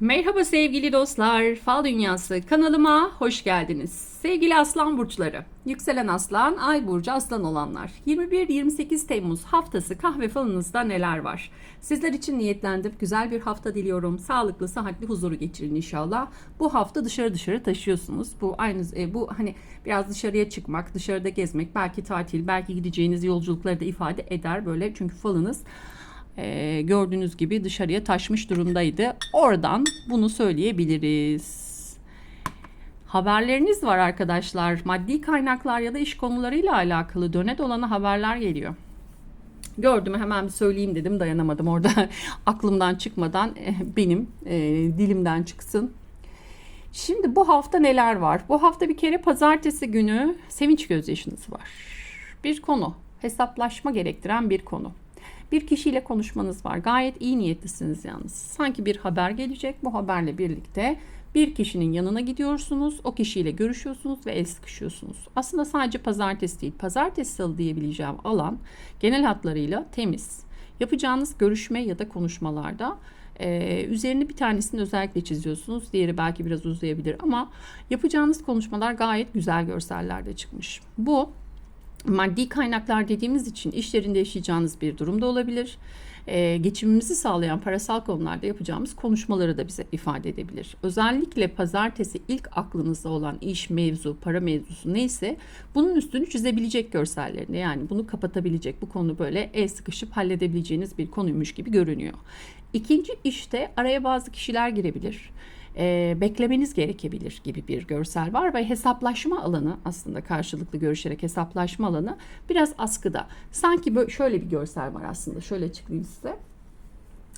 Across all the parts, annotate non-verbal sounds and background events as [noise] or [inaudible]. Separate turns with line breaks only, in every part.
Merhaba sevgili dostlar, Fal Dünyası kanalıma hoş geldiniz. Sevgili Aslan Burçları, Yükselen Aslan, Ay Burcu Aslan olanlar. 21-28 Temmuz haftası kahve falınızda neler var? Sizler için niyetlendim. Güzel bir hafta diliyorum. Sağlıklı, sıhhatli, huzuru geçirin inşallah. Bu hafta dışarı dışarı taşıyorsunuz. Bu aynı e, bu hani biraz dışarıya çıkmak, dışarıda gezmek, belki tatil, belki gideceğiniz yolculukları da ifade eder böyle. Çünkü falınız e, gördüğünüz gibi dışarıya taşmış durumdaydı. Oradan bunu söyleyebiliriz. Haberleriniz var arkadaşlar. Maddi kaynaklar ya da iş konularıyla alakalı döne dolana haberler geliyor. Gördüm hemen söyleyeyim dedim dayanamadım orada [laughs] aklımdan çıkmadan e, benim e, dilimden çıksın. Şimdi bu hafta neler var? Bu hafta bir kere pazartesi günü sevinç gözyaşınız var. Bir konu, hesaplaşma gerektiren bir konu. Bir kişiyle konuşmanız var. Gayet iyi niyetlisiniz yalnız. Sanki bir haber gelecek. Bu haberle birlikte bir kişinin yanına gidiyorsunuz. O kişiyle görüşüyorsunuz ve el sıkışıyorsunuz. Aslında sadece pazartesi değil. Pazartesi salı diyebileceğim alan genel hatlarıyla temiz. Yapacağınız görüşme ya da konuşmalarda ee, üzerini bir tanesini özellikle çiziyorsunuz. Diğeri belki biraz uzayabilir ama yapacağınız konuşmalar gayet güzel görsellerde çıkmış. Bu maddi kaynaklar dediğimiz için işlerinde yaşayacağınız bir durum da olabilir. Ee, geçimimizi sağlayan parasal konularda yapacağımız konuşmaları da bize ifade edebilir. Özellikle pazartesi ilk aklınızda olan iş mevzu, para mevzusu neyse bunun üstünü çizebilecek görsellerinde yani bunu kapatabilecek bu konu böyle el sıkışıp halledebileceğiniz bir konuymuş gibi görünüyor. İkinci işte araya bazı kişiler girebilir e, beklemeniz gerekebilir gibi bir görsel var ve hesaplaşma alanı aslında karşılıklı görüşerek hesaplaşma alanı biraz askıda. Sanki böyle şöyle bir görsel var aslında. Şöyle açıklayayım size.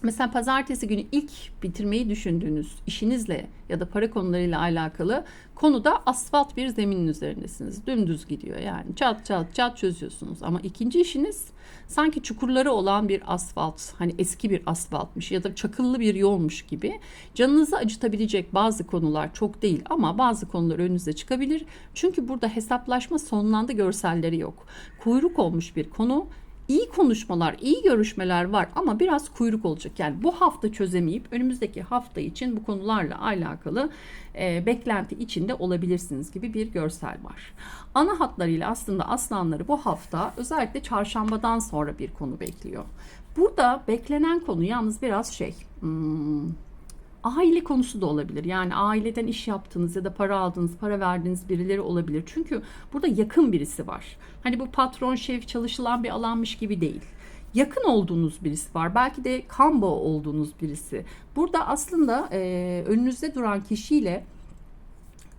Mesela pazartesi günü ilk bitirmeyi düşündüğünüz işinizle ya da para konularıyla alakalı konuda asfalt bir zeminin üzerindesiniz. Dümdüz gidiyor yani çat çat çat çözüyorsunuz. Ama ikinci işiniz sanki çukurları olan bir asfalt hani eski bir asfaltmış ya da çakıllı bir yolmuş gibi canınızı acıtabilecek bazı konular çok değil ama bazı konular önünüze çıkabilir. Çünkü burada hesaplaşma sonlandı görselleri yok. Kuyruk olmuş bir konu iyi konuşmalar, iyi görüşmeler var ama biraz kuyruk olacak. Yani bu hafta çözemeyip önümüzdeki hafta için bu konularla alakalı e, beklenti içinde olabilirsiniz gibi bir görsel var. Ana hatlarıyla aslında aslanları bu hafta özellikle çarşambadan sonra bir konu bekliyor. Burada beklenen konu yalnız biraz şey... Hmm, aile konusu da olabilir. Yani aileden iş yaptığınız ya da para aldığınız, para verdiğiniz birileri olabilir. Çünkü burada yakın birisi var. Hani bu patron, şef çalışılan bir alanmış gibi değil yakın olduğunuz birisi var. Belki de kambo olduğunuz birisi. Burada aslında e, önünüzde duran kişiyle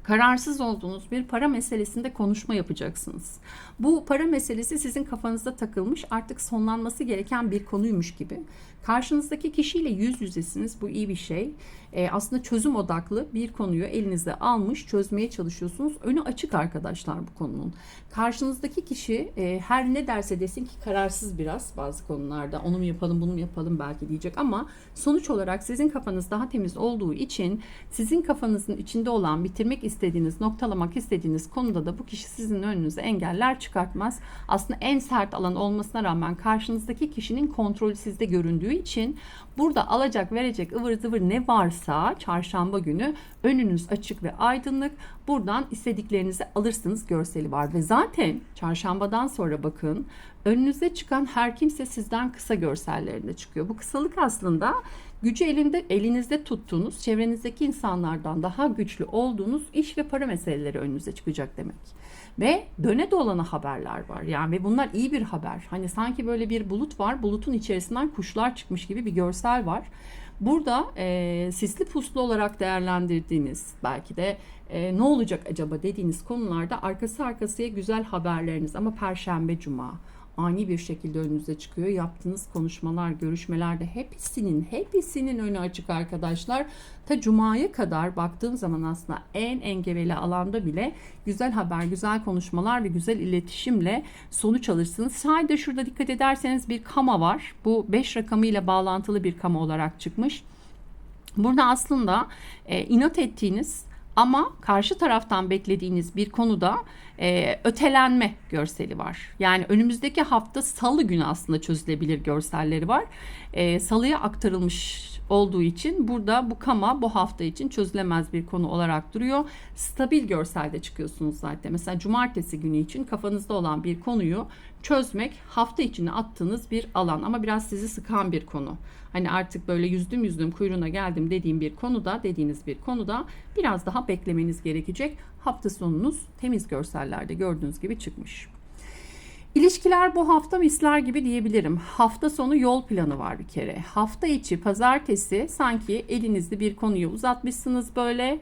kararsız olduğunuz bir para meselesinde konuşma yapacaksınız. Bu para meselesi sizin kafanızda takılmış artık sonlanması gereken bir konuymuş gibi. Karşınızdaki kişiyle yüz yüzesiniz bu iyi bir şey. Ee, aslında çözüm odaklı bir konuyu elinize almış çözmeye çalışıyorsunuz. Önü açık arkadaşlar bu konunun. Karşınızdaki kişi e, her ne derse desin ki kararsız biraz bazı konularda onu mu yapalım bunu mu yapalım belki diyecek ama sonuç olarak sizin kafanız daha temiz olduğu için sizin kafanızın içinde olan bitirmek istediğiniz noktalamak istediğiniz konuda da bu kişi sizin önünüze engeller çıkartmaz. Aslında en sert alan olmasına rağmen karşınızdaki kişinin kontrolü sizde göründüğü için burada alacak verecek ıvır zıvır ne varsa çarşamba günü önünüz açık ve aydınlık. Buradan istediklerinizi alırsınız görseli var ve zaten çarşambadan sonra bakın önünüze çıkan her kimse sizden kısa görsellerinde çıkıyor. Bu kısalık aslında gücü elinde elinizde tuttuğunuz, çevrenizdeki insanlardan daha güçlü olduğunuz iş ve para meseleleri önünüze çıkacak demek. Ve döne dolana haberler var. Yani ve bunlar iyi bir haber. Hani sanki böyle bir bulut var. Bulutun içerisinden kuşlar çıkmış gibi bir görsel var. Burada e, sisli puslu olarak değerlendirdiğiniz belki de e, ne olacak acaba dediğiniz konularda arkası arkasıya güzel haberleriniz ama perşembe cuma ani bir şekilde önünüze çıkıyor. Yaptığınız konuşmalar, görüşmelerde hepsinin hepsinin önü açık arkadaşlar. Ta cumaya kadar baktığım zaman aslında en engebeli alanda bile güzel haber, güzel konuşmalar ve güzel iletişimle sonuç alırsınız. Sadece şurada dikkat ederseniz bir kama var. Bu 5 rakamıyla bağlantılı bir kama olarak çıkmış. Burada aslında e, inat ettiğiniz ama karşı taraftan beklediğiniz bir konuda e, ötelenme görseli var. Yani önümüzdeki hafta salı günü aslında çözülebilir görselleri var. E, salıya aktarılmış olduğu için burada bu kama bu hafta için çözülemez bir konu olarak duruyor. Stabil görselde çıkıyorsunuz zaten. Mesela cumartesi günü için kafanızda olan bir konuyu çözmek hafta içine attığınız bir alan ama biraz sizi sıkan bir konu. Hani artık böyle yüzdüm yüzdüm kuyruğuna geldim dediğim bir konuda dediğiniz bir konuda biraz daha beklemeniz gerekecek. Hafta sonunuz temiz görsellerde gördüğünüz gibi çıkmış. İlişkiler bu hafta misler gibi diyebilirim. Hafta sonu yol planı var bir kere. Hafta içi pazartesi sanki elinizde bir konuyu uzatmışsınız böyle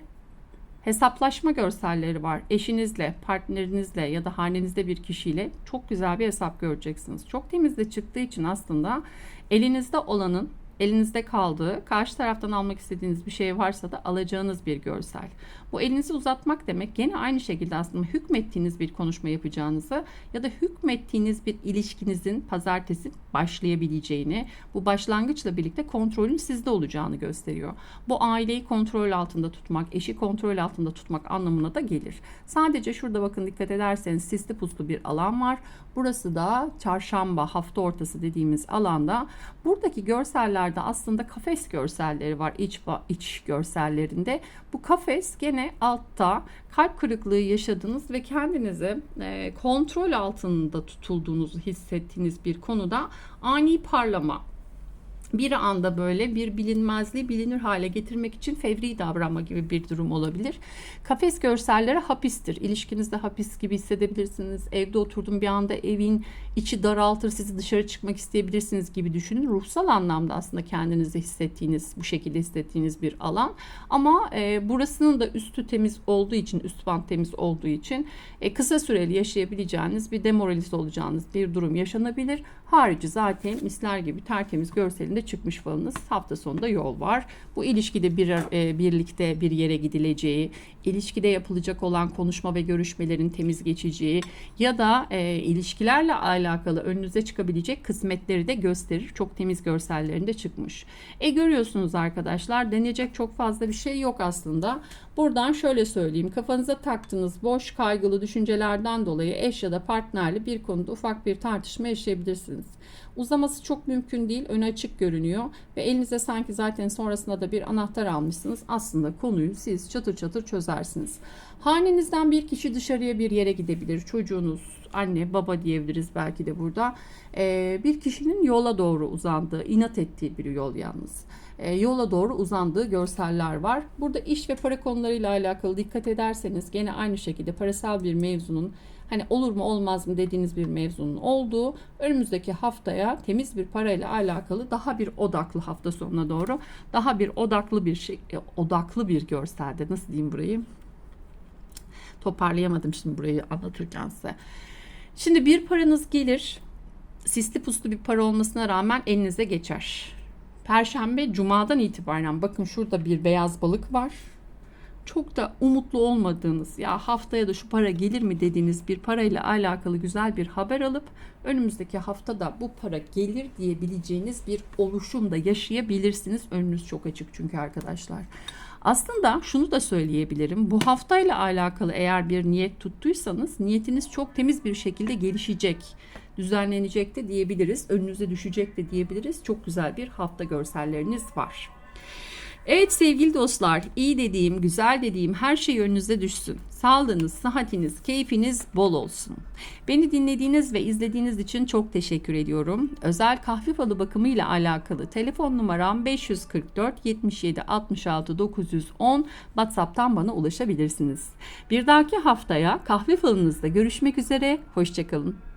hesaplaşma görselleri var. Eşinizle, partnerinizle ya da hanenizde bir kişiyle çok güzel bir hesap göreceksiniz. Çok temizde çıktığı için aslında elinizde olanın elinizde kaldığı, karşı taraftan almak istediğiniz bir şey varsa da alacağınız bir görsel. Bu elinizi uzatmak demek gene aynı şekilde aslında hükmettiğiniz bir konuşma yapacağınızı ya da hükmettiğiniz bir ilişkinizin pazartesi başlayabileceğini, bu başlangıçla birlikte kontrolün sizde olacağını gösteriyor. Bu aileyi kontrol altında tutmak, eşi kontrol altında tutmak anlamına da gelir. Sadece şurada bakın dikkat ederseniz sisli puslu bir alan var. Burası da çarşamba hafta ortası dediğimiz alanda. Buradaki görsellerde aslında kafes görselleri var iç, iç görsellerinde. Bu kafes gene altta kalp kırıklığı yaşadığınız ve kendinizi e, kontrol altında tutulduğunuzu hissettiğiniz bir konuda ani parlama bir anda böyle bir bilinmezliği bilinir hale getirmek için fevri davranma gibi bir durum olabilir. Kafes görselleri hapistir. İlişkinizde hapis gibi hissedebilirsiniz. Evde oturdum bir anda evin içi daraltır sizi dışarı çıkmak isteyebilirsiniz gibi düşünün. Ruhsal anlamda aslında kendinizi hissettiğiniz bu şekilde hissettiğiniz bir alan. Ama e, burasının da üstü temiz olduğu için üst bant temiz olduğu için e, kısa süreli yaşayabileceğiniz bir demoralize olacağınız bir durum yaşanabilir. Harici zaten misler gibi tertemiz görselinde çıkmış falınız. Hafta sonunda yol var. Bu ilişkide bir e, birlikte bir yere gidileceği, ilişkide yapılacak olan konuşma ve görüşmelerin temiz geçeceği ya da e, ilişkilerle alakalı önünüze çıkabilecek kısmetleri de gösterir. Çok temiz görsellerinde çıkmış. E görüyorsunuz arkadaşlar deneyecek çok fazla bir şey yok aslında. Buradan şöyle söyleyeyim. Kafanıza taktığınız boş kaygılı düşüncelerden dolayı eş ya da partnerle bir konuda ufak bir tartışma yaşayabilirsiniz. Uzaması çok mümkün değil. Ön açık görünüyor ve elinize sanki zaten sonrasında da bir anahtar almışsınız. Aslında konuyu siz çatır çatır çözersiniz. Hanenizden bir kişi dışarıya bir yere gidebilir. Çocuğunuz, anne, baba diyebiliriz belki de burada. Ee, bir kişinin yola doğru uzandığı, inat ettiği bir yol yalnız e, yola doğru uzandığı görseller var. Burada iş ve para konularıyla alakalı dikkat ederseniz gene aynı şekilde parasal bir mevzunun hani olur mu olmaz mı dediğiniz bir mevzunun olduğu önümüzdeki haftaya temiz bir parayla alakalı daha bir odaklı hafta sonuna doğru daha bir odaklı bir şey e, odaklı bir görselde nasıl diyeyim burayı toparlayamadım şimdi burayı anlatırken size. Şimdi bir paranız gelir sisli puslu bir para olmasına rağmen elinize geçer. Perşembe cumadan itibaren bakın şurada bir beyaz balık var. Çok da umutlu olmadığınız ya haftaya da şu para gelir mi dediğiniz bir parayla alakalı güzel bir haber alıp önümüzdeki haftada bu para gelir diyebileceğiniz bir oluşum da yaşayabilirsiniz. Önünüz çok açık çünkü arkadaşlar. Aslında şunu da söyleyebilirim. Bu haftayla alakalı eğer bir niyet tuttuysanız niyetiniz çok temiz bir şekilde gelişecek düzenlenecek de diyebiliriz. Önünüze düşecek de diyebiliriz. Çok güzel bir hafta görselleriniz var. Evet sevgili dostlar, iyi dediğim, güzel dediğim her şey önünüze düşsün. Sağlığınız, sıhhatiniz, keyfiniz bol olsun. Beni dinlediğiniz ve izlediğiniz için çok teşekkür ediyorum. Özel kahve falı bakımı ile alakalı telefon numaram 544 77 66 910 WhatsApp'tan bana ulaşabilirsiniz. Bir dahaki haftaya kahve falınızda görüşmek üzere. Hoşçakalın.